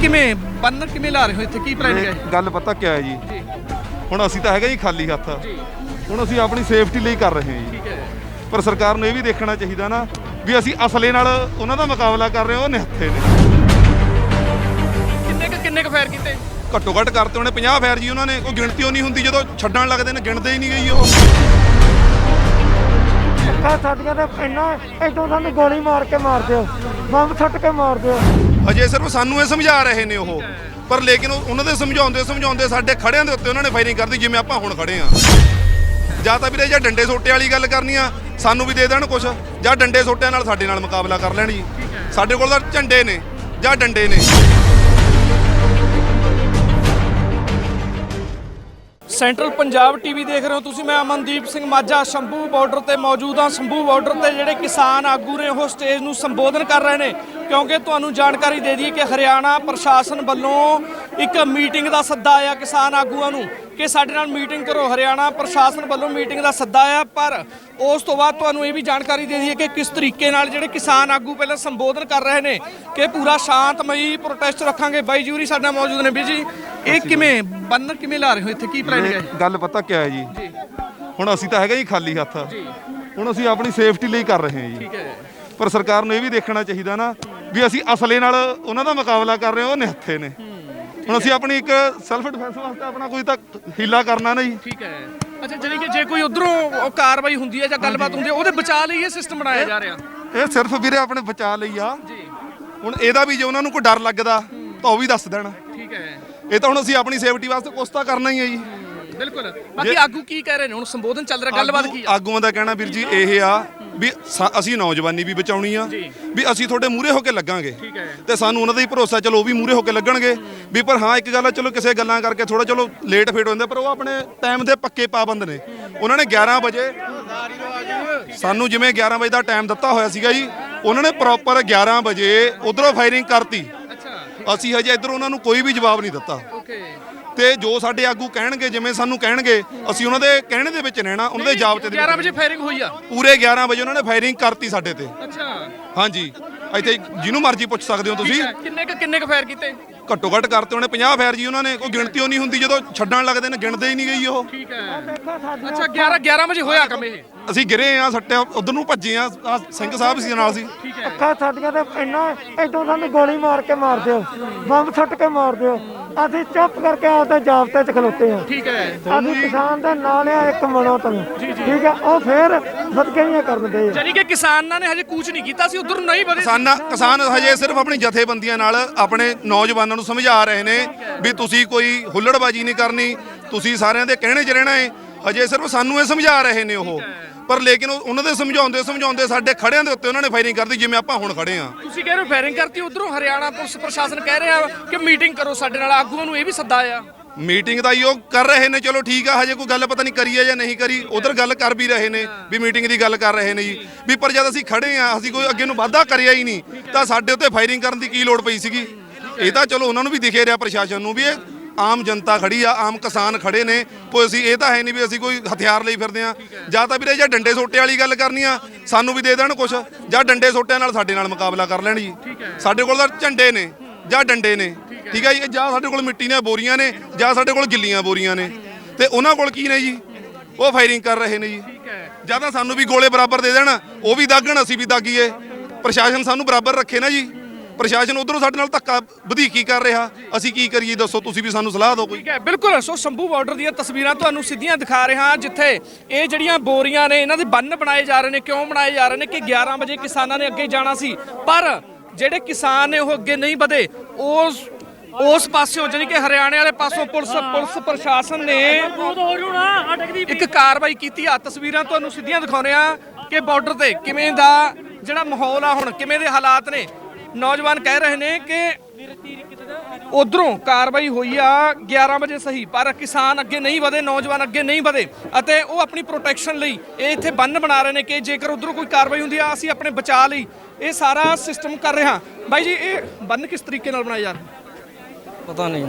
ਕਿਵੇਂ ਬੰਨ ਕਿਵੇਂ ਲਾ ਰਹੇ ਹੋ ਇੱਥੇ? ਕੀ ਪਲਾਨ ਹੈ ਗੱਲ ਪਤਾ ਕਿਆ ਹੈ ਜੀ? ਜੀ। ਹੁਣ ਅਸੀਂ ਤਾਂ ਹੈਗਾ ਜੀ ਖਾਲੀ ਹੱਥ। ਜੀ। ਹੁਣ ਅਸੀਂ ਆਪਣੀ ਸੇਫਟੀ ਲਈ ਕਰ ਰਹੇ ਹਾਂ ਜੀ। ਠੀਕ ਹੈ। ਪਰ ਸਰਕਾਰ ਨੂੰ ਇਹ ਵੀ ਦੇਖਣਾ ਚਾਹੀਦਾ ਨਾ ਵੀ ਅਸੀਂ ਅਸਲੇ ਨਾਲ ਉਹਨਾਂ ਦਾ ਮੁਕਾਬਲਾ ਕਰ ਰਹੇ ਹਾਂ ਉਹ ਨਿਹੱਥੇ ਨੇ। ਕਿੰਨੇ ਕੁ ਕਿੰਨੇ ਕੁ ਫਾਇਰ ਕੀਤੇ? ਘੱਟੋ ਘੱਟ ਕਰਤੇ ਉਹਨੇ 50 ਫੈਰ ਜੀ ਉਹਨਾਂ ਨੇ। ਕੋਈ ਗਿਣਤੀ ਉਹ ਨਹੀਂ ਹੁੰਦੀ ਜਦੋਂ ਛੱਡਣ ਲੱਗਦੇ ਨੇ ਗਿਣਦੇ ਹੀ ਨਹੀਂ ਗਈ ਉਹ। ਅੱਖਾਂ ਸਾਡੀਆਂ ਤੇ ਇੰਨਾ ਇਦੋਂ ਸਾਨੂੰ ਗੋਲੀ ਮਾਰ ਕੇ ਮਾਰ ਦਿਓ। ਬੰਬ ਸੁੱਟ ਕੇ ਮਾਰ ਦਿਓ। ਅਜੇ ਸਿਰਫ ਸਾਨੂੰ ਇਹ ਸਮਝਾ ਰਹੇ ਨੇ ਉਹ। ਪਰ ਲੇਕਿਨ ਉਹ- ਉਹਨਾਂ ਦੇ ਸਮਝਾਉਂਦੇ ਸਮਝਾਉਂਦੇ ਸਾਡੇ ਖੜਿਆਂ ਦੇ ਉੱਤੇ ਉਹਨਾਂ ਨੇ ਫਾਇਰਿੰਗ ਕਰਦੀ ਜਿਵੇਂ ਆਪਾਂ ਹੁਣ ਖੜੇ ਆ ਜਾਂ ਤਾਂ ਵੀਰੇ ਜਾਂ ਡੰਡੇ ਸੋਟੇ ਵਾਲੀ ਗੱਲ ਕਰਨੀ ਆ ਸਾਨੂੰ ਵੀ ਦੇ ਦੇਣ ਕੁਛ। ਜਾਂ ਡੰਡੇ ਸੋਟਿਆਂ ਨਾਲ ਸਾਡੇ ਨਾਲ ਮੁਕਾਬਲਾ ਕਰ ਲੈਣ ਜੀ। ਸਾਡੇ ਕੋਲ ਤਾਂ ਝੰਡੇ ਨੇ ਜਾਂ ਡੰਡੇ ਨੇ। ਸੈਂਟਰਲ ਪੰਜਾਬ ਟੀਵੀ ਦੇਖ ਰਹੇ ਹੋ ਤੁਸੀਂ, ਮੈਂ ਅਮਨਦੀਪ ਸਿੰਘ ਮਾਝਾ, ਸ਼ੰਭੂ ਬਾਰਡਰ ਤੇ ਮੌਜੂਦ ਹਾਂ। ਸ਼ੰਭੂ ਬਾਰਡਰ ਤੇ ਜਿਹੜੇ ਕਿਸਾਨ ਆਗੂ ਨੇ, ਉਹ ਸਟੇਜ ਨੂੰ ਸੰਬੋਧਨ ਕਰ ਰਹੇ ਨੇ, ਕਿਉਂਕਿ ਤੁਹਾਨੂੰ ਜਾਣਕਾਰੀ ਦੇ ਦਈਏ ਕਿ ਹਰਿਆਣਾ ਪ੍ਰਸ਼ਾਸਨ ਵੱਲੋਂ ਇੱਕ ਮੀਟਿੰਗ ਦਾ ਸੱਦਾ ਆਇਆ ਕਿਸਾਨ ਆਗੂਆਂ ਨੂੰ। ਕਿ ਸਾਡੇ ਨਾਲ ਮੀਟਿੰਗ ਕਰੋ। ਹਰਿਆਣਾ ਪ੍ਰਸ਼ਾਸਨ ਵੱਲੋਂ ਮੀਟਿੰਗ ਦਾ ਸੱਦਾ ਆਇਆ ਪਰ ਉਸ ਤੋਂ ਬਾਅਦ ਤੁਹਾਨੂੰ ਇਹ ਵੀ ਜਾਣਕਾਰੀ ਦੇ ਦਈਏ ਕਿ ਕਿਸ ਤਰੀਕੇ ਨਾਲ ਜਿਹੜੇ ਕਿਸਾਨ ਆਗੂ ਪਹਿਲਾਂ ਸੰਬੋਧਨ ਕਰ ਰਹੇ ਨੇ ਕਿ ਪੂਰਾ ਸ਼ਾਂਤਮਈ ਪ੍ਰੋਟੈਸਟ ਰੱਖਾਂਗੇ। ਬਾਈ ਜੂਰੀ ਸਾਡੇ ਨਾਲ ਮੌਜੂਦ ਨੇ। ਵੀਰ ਜੀ ਇਹ ਕਿਵੇਂ ਬੰਨ ਕਿਵੇਂ ਲਾ ਰਹੇ ਹੋ? ਇੱਥੇ ਕੀ ਪਲਾਨ ਹੈ ਗੱਲ ਪਤਾ ਕਿਆ ਹੈ ਜੀ? ਹੁਣ ਅਸੀਂ ਤਾਂ ਹੈਗਾ ਜੀ ਖਾਲੀ ਹੱਥ। ਹੁਣ ਅਸੀਂ ਆਪਣੀ ਸੇਫਟੀ ਲਈ ਕਰ ਰਹੇ ਹਾਂ ਜੀ। ਠੀਕ ਹੈ। ਪਰ ਸਰਕਾਰ ਨੂੰ ਇਹ ਵੀ ਦੇਖਣਾ ਚਾਹੀਦਾ ਨਾ ਵੀ ਅਸੀਂ ਅਸਲੇ ਨਾਲ ਉਹਨਾਂ ਦਾ ਮੁਕਾਬਲਾ ਕਰ ਰਹੇ ਹਾਂ ਉਹ ਨਿਹੱਥੇ ਨੇ। ਹੁਣ ਅਸੀਂ ਆਪਣੀ ਇੱਕ ਸੈਲਫ ਡਿਫੈਂਸ ਵਾਸਤੇ ਆਪਣਾ ਕੋਈ ਤਾਂ ਹੀਲਾ ਕਰਨਾ ਨਾ ਜੀ ਠੀਕ ਹੈ। ਅੱਛਾ ਜਾਨੀ ਕਿ ਜੇ ਕੋਈ ਉਧਰੋਂ ਕਾਰਵਾਈ ਹੁੰਦੀ ਹੈ ਜਾਂ ਗੱਲਬਾਤ ਹੁੰਦੀ ਹੈ ਉਹਦੇ ਬਚਾਅ ਲਈ ਇਹ ਸਿਸਟਮ ਬਣਾਇਆ ਜਾ ਰਿਹਾ? ਇਹ ਸਿਰਫ ਵੀਰੇ ਆਪਣੇ ਬਚਾ ਲਈ ਆ। ਜੀ। ਹੁਣ ਇਹਦਾ ਵੀ ਜੇ ਉਹਨਾਂ ਨੂੰ ਕੋਈ ਡਰ ਲੱਗਦਾ ਤਾਂ ਉਹ ਵੀ ਦੱਸ ਦੇਣ। ਠੀਕ ਹੈ। ਇਹ ਤਾਂ ਹੁਣ ਅਸੀਂ ਆਪਣੀ ਸੇਫਟੀ ਵਾਸਤੇ ਕੁਛ ਤਾਂ ਕਰਨਾ ਹੀ ਹੈ ਜੀ। ਬਿਲਕੁਲ। ਬਾਕੀ ਆਗੂ ਕੀ ਕਹਿ ਰਹੇ ਨੇ? ਹੁਣ ਸੰਬੋਧਨ ਚੱਲ ਰਿਹਾ ਗੱਲਬਾਤ ਕੀ ਆਗੂਆਂ ਦਾ ਕਹਿਣਾ ਵੀਰ ਜੀ ਇਹ ਆ ਵੀ ਸਾ- ਅਸੀਂ ਨੌਜਵਾਨੀ ਵੀ ਬਚਾਉਣੀ ਆ। ਵੀ ਅਸੀਂ ਤੁਹਾਡੇ ਮੂਹਰੇ ਹੋ ਕੇ ਲੱਗਾਂਗੇ। ਹੈ। ਤੇ ਸਾਨੂੰ ਉਹਨਾਂ ਦਾ ਹੀ ਭਰੋਸਾ ਚਲੋ ਉਹ ਵੀ ਮੂਹਰੇ ਹੋ ਕੇ ਲੱਗਣਗੇ। ਵੀ ਪਰ ਹਾਂ ਇੱਕ ਗੱਲ ਆ ਚਲੋ ਕਿਸੇ ਗੱਲਾਂ ਕਰਕੇ ਥੋੜਾ ਚਲੋ ਲੇਟ ਫੇਟ ਹੁੰਦੇ ਪਰ ਉਹ ਆਪਣੇ ਟਾਈਮ ਦੇ ਪੱਕੇ ਪਾਬੰਦ ਨੇ। ਉਹਨਾਂ ਨੇ 11 ਵਜੇ ਸਾਨੂੰ ਜਿਵੇਂ 11 ਵਜੇ ਦਾ ਟਾਈਮ ਦਿੱਤਾ ਹੋਇਆ ਸੀਗਾ ਜੀ ਉਹਨਾਂ ਨੇ ਪ੍ਰੋਪਰ 11 ਵਜੇ ਉਧਰੋਂ ਫਾਇਰਿੰਗ ਕਰਤੀ। ਅਸੀਂ ਹਜੇ ਇੱਧਰ ਉਹਨਾਂ ਨੂੰ ਕੋਈ ਵੀ ਜਵਾਬ ਨਹੀਂ ਦਿੱਤਾ। ਤੇ ਜੋ ਸਾਡੇ ਆਗੂ ਕਹਿਣਗੇ ਜਿਵੇਂ ਸਾਨੂੰ ਕਹਿਣਗੇ ਅਸੀਂ ਉਹਨਾਂ ਦੇ ਕਹਿਣੇ ਦੇ ਵਿੱਚ ਰਹਿਣਾ ਉਹਨਾਂ ਦੇ ਜਵਾਬ ਤੇ 11 ਵਜੇ ਫਾਇਰਿੰਗ ਹੋਈ ਆ। ਪੂਰੇ 11 ਵਜੇ ਉਹਨਾਂ ਨੇ ਫਾਇਰਿੰਗ ਕਰਤੀ ਸਾਡੇ ਤੇ। ਅੱਛਾ। ਹਾਂਜੀ। ਇੱਥੇ ਜਿਹਨੂੰ ਮਰਜ਼ੀ ਪੁੱਛ ਸਕਦੇ ਹੋ ਤੁਸੀਂ। ਕਿੰਨੇ ਕੁ ਕਿੰਨੇ ਕੁ ਫਾਇਰ ਕੀਤੇ? ਘੱਟੋ ਘੱਟ ਕਰਤੇ ਉਹਨੇ 50 ਫਾਇਰ ਜੀ ਉਹਨਾਂ ਨੇ। ਕੋਈ ਗਿਣਤੀ ਉਹ ਨਹੀਂ ਹੁੰਦੀ ਜਦੋਂ ਛੱਡਣ ਲੱਗਦੇ ਨੇ ਗਿਣਦੇ ਹੀ ਨਹੀਂ ਗਈ ਉਹ। ਠੀਕ ਹੈ। ਅੱਛਾ 11 11 ਵਜੇ ਹੋਇਆ ਕੰਮ ਇਹ। ਅਸੀਂ ਗਿਰੇ ਆ ਸੱਟੇ ਉਧਰ ਨੂੰ ਭੱਜੇ ਆ ਸਿੰਘ ਸਾਹਿਬ ਸੀ ਨਾਲ ਸੀ। ਠੀਕ ਹੈ। ਅੱਖਾਂ ਸਾਡੀਆਂ ਤੇ ਇੰਨਾ ਇਦੋਂ ਸਾਨੂੰ ਗੋਲੀ ਮਾਰ ਕੇ ਮਾਰ ਦਿਓ। ਬੰਬ ਸੁੱਟ ਕੇ ਮਾਰ ਦਿਓ। ਅਸੀਂ ਚੁੱਪ ਕਰਕੇ ਆਪਦੇ ਜਾਬਤੇ 'ਚ ਖਲੋਤੇ ਹਾਂ। ਠੀਕ ਹੈ। ਅਸੀਂ ਕਿਸਾਨ ਦੇ ਨਾਲ ਆ ਇੱਕ ਮਨੋ ਤੋਂ ਠੀਕ ਹੈ ਉਹ ਫੇਰ ਬਦਕਈਆਂ ਕਰਨ ਦੇ ਜਾਨੀ ਕਿ ਕਿਸਾਨਾਂ ਨੇ ਹਜੇ ਕੂਚ ਨਹੀਂ ਕੀਤਾ ਸੀ ਉਧਰ ਨਹੀਂ ਵਧੇ। ਕਿਸਾਨਾਂ ਕਿਸਾਨ ਹਜੇ ਸਿਰਫ ਆਪਣੀ ਜਥੇਬੰਦੀਆਂ ਨਾਲ ਆਪਣੇ ਨੌਜਵਾਨਾਂ ਨੂੰ ਸਮਝਾ ਰਹੇ ਨੇ ਵੀ ਤੁਸੀਂ ਕੋਈ ਹੁੱਲੜਬਾਜੀ ਨਹੀਂ ਕਰਨੀ ਤੁਸੀਂ ਸਾਰਿਆਂ ਦੇ ਕਹਿਣੇ 'ਚ ਰਹਿਣਾ ਹੈ ਹਜੇ ਸਿਰਫ ਸਾਨੂੰ ਇਹ ਸਮਝਾ ਰਹੇ ਨੇ ਉਹ। ਪਰ ਲੇਕਿਨ ਉਹ- ਉਹਨਾਂ ਦੇ ਸਮਝਾਉਂਦੇ ਸਮਝਾਉਂਦੇ ਸਾਡੇ ਖੜਿਆਂ ਦੇ ਉੱਤੇ ਉਹਨਾਂ ਨੇ ਫਾਇਰਿੰਗ ਕਰਦੀ ਜਿਵੇਂ ਆਪਾਂ ਹੁਣ ਖੜੇ ਆ ਤੁਸੀਂ ਕਹਿ ਰਹੇ ਹੋ ਫਾਇਰਿੰਗ ਕਰਤੀ ਉਧਰੋਂ ਹਰਿਆਣਾ ਪੁਲਿਸ ਪ੍ਰਸ਼ਾਸਨ ਕਹਿ ਰਿਹਾ ਕਿ ਮੀਟਿੰਗ ਕਰੋ ਸਾਡੇ ਨਾਲ ਆਗੂਆਂ ਨੂੰ ਇਹ ਵੀ ਸੱਦਾ ਆ। ਮੀਟਿੰਗ ਦਾ ਉਹ ਕਰ ਰਹੇ ਨੇ ਚਲੋ ਠੀਕ ਆ ਹਜੇ ਕੋਈ ਗੱਲ ਪਤਾ ਨਹੀਂ ਕਰੀ ਹੈ ਜਾਂ ਨਹੀਂ ਕਰੀ ਉਧਰ ਗੱਲ ਕਰ ਵੀ ਰਹੇ ਨੇ ਵੀ ਮੀਟਿੰਗ ਦੀ ਗੱਲ ਕਰ ਰਹੇ ਨੇ ਜੀ। ਵੀ ਪਰ ਜਦ ਅਸੀਂ ਖੜੇ ਆ ਅਸੀਂ ਕੋਈ ਅੱਗੇ ਨੂੰ ਵਾਅਦਾ ਕਰਿਆ ਹੀ ਨਹੀਂ ਤਾਂ ਸਾਡੇ ਉੱਤੇ ਫਾਇਰਿੰਗ ਕਰਨ ਦੀ ਕੀ ਲੋੜ ਪਈ ਸੀਗੀ? ਇਹ ਤਾਂ ਚਲੋ ਉਹਨਾਂ ਨੂੰ ਵੀ ਦਿਖੇ ਰਿਹਾ ਪ੍ਰਸ਼ਾਸਨ ਨੂੰ ਵੀ ਇਹ ਆਮ ਜਨਤਾ ਖੜੀ ਆ, ਆਮ ਕਿਸਾਨ ਖੜੇ ਨੇ। ਕੋਈ ਅਸੀਂ ਇਹ ਤਾਂ ਹੈ ਨਹੀਂ ਵੀ ਅਸੀਂ ਕੋਈ ਹਥਿਆਰ ਲਈ ਫਿਰਦੇ ਆ। ਜਾਂ ਤਾਂ ਵੀਰੇ ਜਾਂ ਡੰਡੇ ਸੋਟੇ ਵਾਲੀ ਗੱਲ ਕਰਨੀ ਆ, ਸਾਨੂੰ ਵੀ ਦੇ ਦੇਣ ਕੁਛ। ਜਾਂ ਡੰਡੇ ਸੋਟਿਆਂ ਨਾਲ ਸਾਡੇ ਨਾਲ ਮੁਕਾਬਲਾ ਕਰ ਲੈਣ ਜੀ। ਸਾਡੇ ਕੋਲ ਤਾਂ ਝੰਡੇ ਨੇ, ਜਾਂ ਡੰਡੇ ਨੇ। ਠੀਕ ਹੈ ਜੀ ਜਾਂ ਸਾਡੇ ਕੋਲ ਮਿੱਟੀ ਦੀਆਂ ਬੋਰੀਆਂ ਨੇ, ਜਾਂ ਸਾਡੇ ਕੋਲ ਗਿੱਲੀਆਂ ਬੋਰੀਆਂ ਨੇ। ਤੇ ਉਹਨਾਂ ਕੋਲ ਕੀ ਨੇ ਜੀ? ਉਹ ਫਾਇਰਿੰਗ ਕਰ ਰਹੇ ਨੇ ਜੀ। ਜਾਂ ਤਾਂ ਸਾਨੂੰ ਵੀ ਗੋਲੇ ਬਰਾਬਰ ਦੇ ਦੇਣ, ਉਹ ਵੀ ਦਾਗਣ, ਅਸੀਂ ਵੀ ਦਾਗੀਏ। ਪ੍ਰਸ਼ਾਸਨ ਸਾਨੂੰ ਬਰਾਬਰ ਰੱਖੇ ਨਾ ਜੀ। ਪ੍ਰਸ਼ਾਸਨ ਉਧਰੋਂ ਸਾਡੇ ਨਾਲ ਧੱਕਾ ਵਧੀਕੀ ਕਰ ਰਿਹਾ? ਅਸੀਂ ਕੀ ਕਰੀਏ? ਦੱਸੋ, ਤੁਸੀਂ ਵੀ ਸਾਨੂੰ ਸਲਾਹ ਦਿਓ ਕੋਈ। ਠੀਕ ਹੈ, ਬਿਲਕੁਲ। ਸੋ ਸ਼ੰਭੂ ਬਾਰਡਰ ਦੀਆਂ ਤਸਵੀਰਾਂ ਤੁਹਾਨੂੰ ਸਿੱਧੀਆਂ ਦਿਖਾ ਰਿਹਾ ਹਾਂ, ਜਿੱਥੇ ਇਹ ਜਿਹੜੀਆਂ ਬੋਰੀਆਂ ਨੇ, ਇਹਨਾਂ ਦੇ ਬੰਨ ਬਣਾਏ ਜਾ ਰਹੇ ਨੇ। ਕਿਉਂ ਬਣਾਏ ਜਾ ਰਹੇ ਨੇ? ਕਿ 11 ਵਜੇ ਕਿਸਾਨਾਂ ਨੇ ਅੱਗੇ ਜਾਣਾ ਸੀ। ਪਰ ਜਿਹੜੇ ਕਿਸਾਨ ਨੇ ਉਹ ਅੱਗੇ ਨਹੀਂ ਵਧੇ, ਉਸ ਉਸ ਪਾਸਿਓਂ ਜਾਨੀ ਕਿ ਹਰਿਆਣੇ ਵਾਲੇ ਪਾਸੋਂ ਪੁਲਿਸ ਪੁਲਿਸ ਪ੍ਰਸ਼ਾਸਨ ਨੇ ਇੱਕ ਕਾਰਵਾਈ ਕੀਤੀ। ਆ ਤਸਵੀਰਾਂ ਤੁਹਾਨੂੰ ਸਿੱਧੀਆਂ ਦਿਖਾਉਂਦੇ ਆ ਕਿ ਬਾਰਡਰ ਤੇ ਕਿਵੇਂ ਦਾ ਜਿਹੜਾ ਮਾਹੌਲ ਆ ਹੁਣ, ਕਿਵੇਂ ਦੇ ਹਾਲਾਤ ਨੇ। ਨੌਜਵਾਨ ਕਹਿ ਰਹੇ ਨੇ ਕਿ ਉਧਰੋਂ ਕਾਰਵਾਈ ਹੋਈ ਆ 11 ਵਜੇ ਸਹੀ ਪਰ ਕਿਸਾਨ ਅੱਗੇ ਨਹੀਂ ਵਧੇ ਨੌਜਵਾਨ ਅੱਗੇ ਨਹੀਂ ਵਧੇ ਅਤੇ ਉਹ ਆਪਣੀ ਪ੍ਰੋਟੈਕਸ਼ਨ ਲਈ ਇਹ ਇੱਥੇ ਬੰਨ ਬਣਾ ਰਹੇ ਨੇ ਕਿ ਜੇਕਰ ਉਧਰੋਂ ਕੋਈ ਕਾਰਵਾਈ ਹੁੰਦੀ ਆ ਅਸੀਂ ਆਪਣੇ ਬਚਾਅ ਲਈ ਇਹ ਸਾਰਾ ਸਿਸਟਮ ਕਰ ਰਹੇ ਹਾਂ। ਬਾਈ ਜੀ ਇਹ ਬੰਨ ਕਿਸ ਤਰੀਕੇ ਨਾਲ ਬਣਾਇਆ ਜਾ ਰਿਹਾ ਪਤਾ ਨਹੀਂ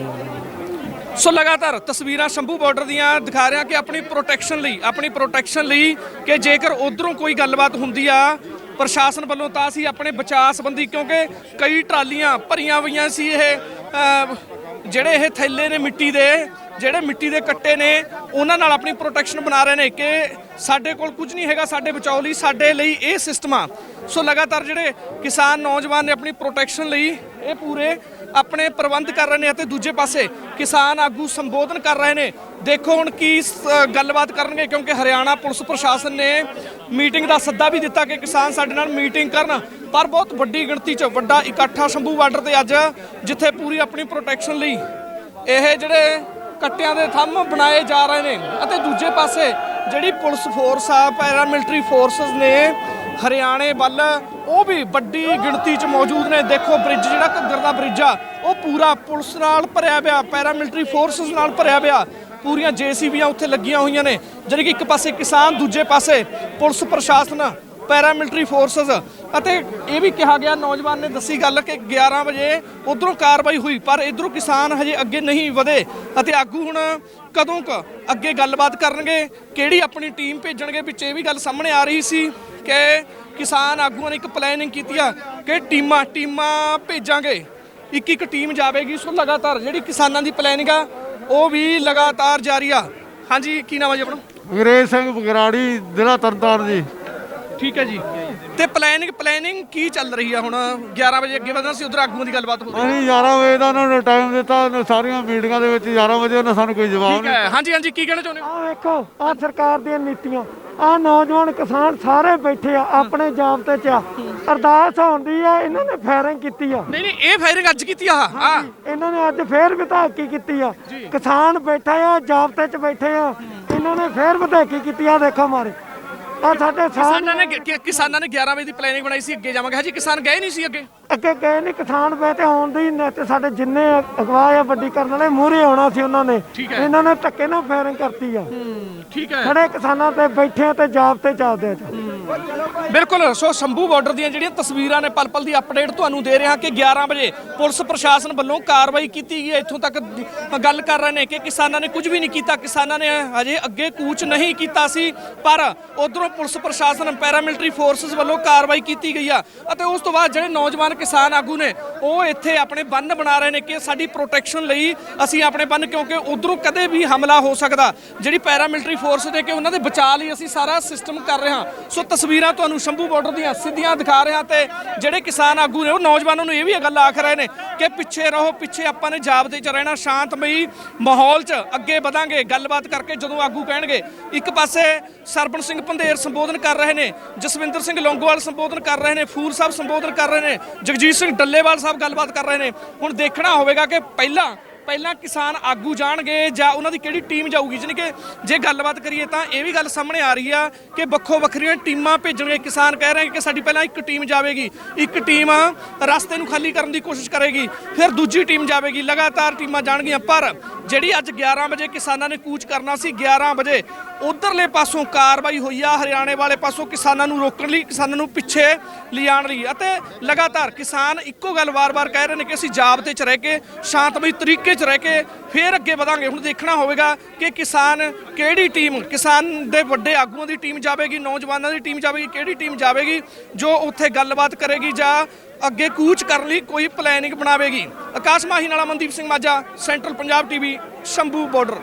ਸੋ ਲਗਾਤਾਰ ਤਸਵੀਰਾਂ ਸ਼ੰਭੂ ਬਾਰਡਰ ਦੀਆਂ ਦਿਖਾ ਰਿਹਾ ਕਿ ਆਪਣੀ ਪ੍ਰੋਟੈਕਸ਼ਨ ਲਈ ਆਪਣੀ ਪ੍ਰੋਟੈਕਸ਼ਨ ਲਈ ਕਿ ਜੇਕਰ ਉਧਰੋਂ ਕੋਈ ਗੱਲਬਾਤ ਹੁੰਦੀ ਆ ਪ੍ਰਸ਼ਾਸਨ ਵੱਲੋਂ ਤਾਂ ਅਸੀਂ ਆਪਣੇ ਬਚਾਅ ਸੰਬੰਧੀ ਕਿਉਂਕਿ ਕਈ ਟਰਾਲੀਆਂ ਭਰੀਆਂ ਹੋਈਆਂ ਸੀ ਇਹ ਜਿਹੜੇ ਇਹ ਥੈਲੇ ਨੇ ਮਿੱਟੀ ਦੇ, ਜਿਹੜੇ ਮਿੱਟੀ ਦੇ ਕੱਟੇ ਨੇ, ਉਹਨਾਂ ਨਾਲ ਆਪਣੀ ਪ੍ਰੋਟੈਕਸ਼ਨ ਬਣਾ ਰਹੇ ਨੇ ਕਿ ਸਾਡੇ ਕੋਲ ਕੁਝ ਨਹੀਂ ਹੈਗਾ ਸਾਡੇ ਬਚਾਓ ਲਈ, ਸਾਡੇ ਲਈ ਇਹ ਸਿਸਟਮ ਆ। ਸੋ ਲਗਾਤਾਰ ਜਿਹੜੇ ਕਿਸਾਨ, ਨੌਜਵਾਨ ਨੇ ਆਪਣੀ ਪ੍ਰੋਟੈਕਸ਼ਨ ਲਈ ਇਹ ਪੂਰੇ ਆਪਣੇ ਪ੍ਰਬੰਧ ਕਰ ਰਹੇ ਨੇ ਅਤੇ ਦੂਜੇ ਪਾਸੇ ਕਿਸਾਨ ਆਗੂ ਸੰਬੋਧਨ ਕਰ ਰਹੇ ਨੇ। ਦੇਖੋ ਹੁਣ ਕੀ ਗੱਲਬਾਤ ਕਰਨਗੇ ਕਿਉਂਕਿ ਹਰਿਆਣਾ ਪੁਲਿਸ ਪ੍ਰਸ਼ਾਸਨ ਨੇ ਮੀਟਿੰਗ ਦਾ ਸੱਦਾ ਵੀ ਦਿੱਤਾ ਕਿ ਕਿਸਾਨ ਸਾਡੇ ਨਾਲ ਮੀਟਿੰਗ ਕਰਨ। ਪਰ ਬਹੁਤ ਵੱਡੀ ਗਿਣਤੀ 'ਚ ਵੱਡਾ ਇਕੱਠਾ ਸ਼ੰਭੂ ਬਾਰਡਰ ਤੇ ਅੱਜ ਜਿੱਥੇ ਪੂਰੀ ਆਪਣੀ ਪ੍ਰੋਟੈਕਸ਼ਨ ਲਈ ਇਹ ਜਿਹੜੇ ਕੱਟਿਆਂ ਦੇ ਥੰਮ ਬਣਾਏ ਜਾ ਰਹੇ ਨੇ ਅਤੇ ਦੂਜੇ ਪਾਸੇ ਜਿਹੜੀ ਪੁਲਿਸ ਫੋਰਸ ਆ ਪੈਰਾਮਿਲਟਰੀ ਫੋਰਸਸ ਨੇ ਹਰਿਆਣੇ ਵੱਲ, ਉਹ ਵੀ ਵੱਡੀ ਗਿਣਤੀ 'ਚ ਮੌਜੂਦ ਨੇ। ਦੇਖੋ ਬ੍ਰਿਜ ਜਿਹੜਾ ਘੱਗਰ ਦਾ ਬ੍ਰਿਜ ਆ, ਉਹ ਪੂਰਾ ਪੁਲਿਸ ਨਾਲ ਭਰਿਆ ਪਿਆ ਪੈਰਾਮਿਲਟਰੀ ਫੋਰਸਸ ਨਾਲ ਭਰਿਆ ਪਿਆ। ਪੂਰੀਆਂ ਜੇਸੀਬੀਆਂ ਉੱਥੇ ਲੱਗੀਆਂ ਹੋਈਆਂ ਨੇ। ਜਿਹੜੀ ਕਿ ਇੱਕ ਪਾਸੇ ਕਿਸਾਨ, ਦੂਜੇ ਪਾਸੇ ਪੁਲਿਸ ਪ੍ਰਸ਼ਾਸਨ। ਪੈਰਾਮਿਲਟਰੀ ਫੋਰਸਸ ਅਤੇ ਇਹ ਵੀ ਕਿਹਾ ਗਿਆ, ਨੌਜਵਾਨ ਨੇ ਦੱਸੀ ਗੱਲ ਕਿ 11 ਵਜੇ ਉਧਰੋਂ ਕਾਰਵਾਈ ਹੋਈ, ਪਰ ਇਧਰੋਂ ਕਿਸਾਨ ਹਜੇ ਅੱਗੇ ਨਹੀਂ ਵਧੇ। ਅਤੇ ਆਗੂ ਹੁਣ ਕਦੋਂ ਕ ਅੱਗੇ ਗੱਲਬਾਤ ਕਰਨਗੇ, ਕਿਹੜੀ ਆਪਣੀ ਟੀਮ ਭੇਜਣਗੇ, ਵਿੱਚ ਇਹ ਵੀ ਗੱਲ ਸਾਹਮਣੇ ਆ ਰਹੀ ਸੀ ਕਿ ਕਿਸਾਨ ਆਗੂਆਂ ਨੇ ਇੱਕ ਪਲੈਨਿੰਗ ਕੀਤੀ ਆ ਕਿ ਟੀਮਾਂ ਟੀਮਾਂ ਭੇਜਾਂਗੇ। ਇੱਕ ਇੱਕ ਟੀਮ ਜਾਵੇਗੀ, ਸੋ ਲਗਾਤਾਰ ਜਿਹੜੀ ਕਿਸਾਨਾਂ ਦੀ ਪਲੈਨਿੰਗ ਆ, ਉਹ ਵੀ ਲਗਾਤਾਰ ਜਾਰੀ ਆ। ਹਾਂਜੀ, ਕੀ ਨਾਮ ਹੈ ਜੀ ਆਪਣਾ? ਅੰਗਰੇਜ਼ ਸਿੰਘ ਬਗਰਾੜੀ, ਜ਼ਿਲ੍ਹਾ ਤਰਨਤਾਰਨ ਜੀ। ਠੀਕ ਹੈ ਜੀ। ਤੇ ਪਲੈਨਿੰਗ ਪਲੈਨਿੰਗ ਕੀ ਚੱਲ ਰਹੀ ਆ ਹੁਣ? 11 ਵਜੇ ਅੱਗੇ ਵਧਣਾ ਸੀ ਉਧਰ ਆਗੂਆਂ ਦੀ ਗੱਲਬਾਤ ਹੋ ਰਹੀ ਅਸੀਂ 11 ਵਜੇ ਦਾ ਉਹਨਾਂ ਨੂੰ ਟਾਈਮ ਦਿੱਤਾ ਉਹਨੇ ਸਾਰੀਆਂ ਮੀਟਿੰਗਾਂ ਦੇ ਵਿੱਚ 11 ਵਜੇ ਉਹਨਾਂ ਸਾਨੂੰ ਕੋਈ ਜਵਾਬ ਠੀਕ ਹੈ। ਹਾਂਜੀ ਹਾਂਜੀ ਕੀ ਕਹਿਣਾ ਚਾਹੁੰਦੇ ਹੋ? ਆ ਵੇਖੋ ਆ ਸਰਕਾਰ ਦੀਆਂ ਨੀਤੀਆਂ ਆ ਨੌਜਵਾਨ ਕਿਸਾਨ ਸਾਰੇ ਬੈਠੇ ਆ ਆਪਣੇ ਜਾਬਤੇ 'ਚ ਆ। ਅਰਦਾਸ ਹੁੰਦੀ ਆ ਇਹਨਾਂ ਨੇ ਫਾਇਰਿੰਗ ਕੀਤੀ ਆ। ਨਹੀਂ ਨਹੀਂ ਇਹ ਫਾਇਰਿੰਗ ਅੱਜ ਕੀਤੀ ਆ ਹਾਂ ਇਹਨਾਂ ਨੇ ਅੱਜ ਫੇਰ ਵਿਧਾਕੀ ਕੀਤੀ ਆ। ਕਿਸਾਨ ਬੈਠਾ ਆ ਜਾਬਤੇ 'ਚ ਬੈਠੇ ਆ। ਇਹਨਾਂ ਨੇ ਫੇਰ ਵਿਧਾਕੀ ਕੀਤੀ ਆ ਦੇਖੋ ਮਾਰੇ। ਆ ਸਾਡੇ ਕਿਸਾਨਾਂ ਸਾਹਮਣੇ ਨੇ ਕਿ- ਕਿਸਾਨਾਂ ਨੇ 11 ਵਜੇ ਦੀ ਪਲੈਨਿੰਗ ਬਣਾਈ ਸੀ ਅੱਗੇ ਜਾਵਾਂਗੇ। ਹਜੇ ਕਿਸਾਨ ਗਏ ਨਹੀਂ ਸੀ ਅੱਗੇ। ਅੱਗੇ ਗਏ ਨਹੀਂ ਕਿਸਾਨ ਬੈ ਤੇ ਹੋਣ ਦੀ ਨੇ ਤੇ ਸਾਡੇ ਜਿੰਨੇ ਅਗਵਾ ਆ ਵੱਡੀ ਕਰਨ ਵਾਲੇ ਮੂਹਰੇ ਆਉਣਾ ਸੀ ਉਹਨਾਂ ਨੇ। ਇਹਨਾਂ ਨੇ ਧੱਕੇ ਨਾਲ ਫਾਇਰਿੰਗ ਕਰਤੀ ਆ। ਠੀਕ ਹੈ। ਖੜੇ ਕਿਸਾਨਾਂ ਤੇ ਬੈਠੇ ਤੇ ਜਾਬਤੇ ਚੱਲਦੇ ਆ ਬਿਲਕੁਲ ਸੋ ਸ਼ੰਭੂ ਬਾਰਡਰ ਦੀਆਂ ਜਿਹੜੀਆਂ ਤਸਵੀਰਾਂ ਨੇ ਪਲ ਪਲ ਦੀ ਅਪਡੇਟ ਤੁਹਾਨੂੰ ਦੇ ਰਿਹਾ ਕਿ 11 ਵਜੇ ਪੁਲਿਸ ਪ੍ਰਸ਼ਾਸਨ ਵੱਲੋਂ ਕਾਰਵਾਈ ਕੀਤੀ ਗਈ ਹੈ। ਇੱਥੋਂ ਤੱਕ ਗੱਲ ਕਰ ਰਹੇ ਨੇ ਕਿ ਕਿਸਾਨਾਂ ਨੇ ਕੁਝ ਵੀ ਨਹੀਂ ਕੀਤਾ। ਕਿਸਾਨਾਂ ਨੇ ਹਜੇ ਅੱਗੇ ਕੂਚ ਨਹੀਂ ਕੀਤਾ ਸੀ ਪਰ ਉਧਰੋਂ ਪੁਲਿਸ ਪ੍ਰਸ਼ਾਸਨ ਪੈਰਾਮਿਲਟਰੀ ਫੋਰਸਸ ਵੱਲੋਂ ਕਾਰਵਾਈ ਕੀਤੀ ਗਈ ਆ। ਅਤੇ ਉਸ ਤੋਂ ਬਾਅਦ ਜਿਹੜੇ ਨੌਜਵਾਨ ਕਿਸਾਨ ਆਗੂ ਨੇ, ਉਹ ਇੱਥੇ ਆਪਣੇ ਬੰਨ ਬਣਾ ਰਹੇ ਨੇ ਕਿ ਸਾਡੀ ਪ੍ਰੋਟੈਕਸ਼ਨ ਲਈ ਅਸੀਂ ਆਪਣੇ ਬੰਨ, ਕਿਉਂਕਿ ਉਧਰੋਂ ਕਦੇ ਵੀ ਹਮਲਾ ਹੋ ਸਕਦਾ। ਜਿਹੜੀ ਪੈਰਾਮਿਲਟਰੀ ਫੋਰਸ ਨੇ ਕਿ ਉਹਨਾਂ ਦੇ ਬਚਾਅ ਲਈ ਅਸੀਂ ਸਾਰਾ ਸਿਸਟਮ ਕਰ ਰਹੇ ਹਾਂ। ਸੋ ਤਸਵੀਰਾਂ ਤੁਹਾਨੂੰ ਸ਼ੰਭੂ ਬਾਰਡਰ ਦੀਆਂ ਸਿੱਧੀਆਂ ਦਿਖਾ ਰਹੇ ਹਾਂ ਤੇ ਜਿਹੜੇ ਕਿਸਾਨ ਆਗੂ ਨੇ, ਉਹ ਨੌਜਵਾਨਾਂ ਨੂੰ ਇਹ ਵੀ ਇਹ ਗੱਲ ਆਖ ਰਹੇ ਨੇ ਕਿ ਪਿੱਛੇ ਰਹੋ, ਪਿੱਛੇ ਆਪਾਂ ਨੇ ਜਾਬਤੇ 'ਚ ਰਹਿਣਾ, ਸ਼ਾਂਤਮਈ ਮਾਹੌਲ 'ਚ ਅੱਗੇ ਵਧਾਂਗੇ। ਗੱਲਬਾਤ ਕਰਕੇ ਜਦੋਂ ਆਗੂ ਕਹਿਣਗੇ, ਇੱਕ ਪਾਸੇ ਸਰਬਨ ਸਿੰਘ ਪੰਧੇਰ ਸੰਬੋਧਨ ਕਰ ਰਹੇ ਨੇ, ਜਸਵਿੰਦਰ ਸਿੰਘ ਲੌਂਗੋਵਾਲ ਸੰਬੋਧਨ ਕਰ ਰਹੇ ਨੇ ਫੂਲ ਸਾਹਿਬ ਸੰਬੋਧਨ ਕਰ ਰਹੇ ਨੇ ਜਗਜੀਤ ਸਿੰਘ ਡੱਲੇਵਾਲ ਸਾਹਿਬ ਗੱਲਬਾਤ ਕਰ ਰਹੇ ਨੇ। ਹੁਣ ਦੇਖਣਾ ਹੋਵੇਗਾ ਕਿ ਪਹਿਲਾਂ ਪਹਿਲਾਂ ਕਿਸਾਨ ਆਗੂ ਜਾਣਗੇ ਜਾਂ ਉਹਨਾਂ ਦੀ ਕਿਹੜੀ ਟੀਮ ਜਾਊਗੀ। ਜਾਣੀ ਕਿ ਜੇ ਗੱਲਬਾਤ ਕਰੀਏ ਤਾਂ ਇਹ ਵੀ ਗੱਲ ਸਾਹਮਣੇ ਆ ਰਹੀ ਆ ਕਿ ਵੱਖੋ ਵੱਖਰੀਆਂ ਟੀਮਾਂ ਭੇਜਣਗੇ। ਕਿਸਾਨ ਕਹਿ ਰਹੇ ਕਿ ਸਾਡੀ ਪਹਿਲਾਂ ਇੱਕ ਟੀਮ ਜਾਵੇਗੀ। ਇੱਕ ਟੀਮ ਰਸਤੇ ਨੂੰ ਖਾਲੀ ਕਰਨ ਦੀ ਕੋਸ਼ਿਸ਼ ਕਰੇਗੀ। ਫਿਰ ਦੂਜੀ ਟੀਮ ਜਾਵੇਗੀ। ਲਗਾਤਾਰ ਟੀਮਾਂ ਜਾਣਗੀਆਂ। ਪਰ ਜਿਹੜੀ ਅੱਜ 11 ਵਜੇ ਕਿਸਾਨਾਂ ਨੇ ਕੂਚ ਕਰਨਾ ਸੀ 11 ਵਜੇ ਉਧਰਲੇ ਪਾਸੋਂ ਕਾਰਵਾਈ ਹੋਈ ਆ, ਹਰਿਆਣੇ ਵਾਲੇ ਪਾਸੋਂ ਕਿਸਾਨਾਂ ਨੂੰ ਰੋਕਣ ਲਈ, ਕਿਸਾਨਾਂ ਨੂੰ ਪਿੱਛੇ ਲਿਜਾਣ ਲਈ ਅਤੇ ਲਗਾਤਾਰ ਕਿਸਾਨ ਇੱਕੋ ਗੱਲ ਵਾਰ-ਵਾਰ ਕਹਿ ਰਹੇ ਨੇ ਕਿ ਅਸੀਂ ਜਾਬਤੇ 'ਚ ਰਹਿ ਕੇ, ਸ਼ਾਂਤਮਈ ਤਰੀਕੇ 'ਚ ਰਹਿ ਕੇ ਫਿਰ ਅੱਗੇ ਵਧਾਂਗੇ। ਹੁਣ ਦੇਖਣਾ ਹੋਵੇਗਾ ਕਿ ਕਿਸਾਨ ਕਿਹੜੀ ਟੀਮ, ਕਿਸਾਨ ਦੇ ਵੱਡੇ ਆਗੂਆਂ ਦੀ ਟੀਮ ਜਾਵੇਗੀ, ਨੌਜਵਾਨਾਂ ਦੀ ਟੀਮ ਜਾਵੇਗੀ, ਕਿਹੜੀ ਟੀਮ ਜਾਵੇਗੀ, ਜੋ ਉੱਥੇ ਗੱਲਬਾਤ ਕਰੇਗੀ ਜਾਂ ਅੱਗੇ ਕੂਚ ਕਰਨ ਲਈ ਕੋਈ ਪਲੈਨਿੰਗ ਬਣਾਵੇਗੀ। ਆਕਾਸ਼ ਮਾਹੀ ਨਾਲ Mandeep Singh Majha central Punjab TV Shambhu border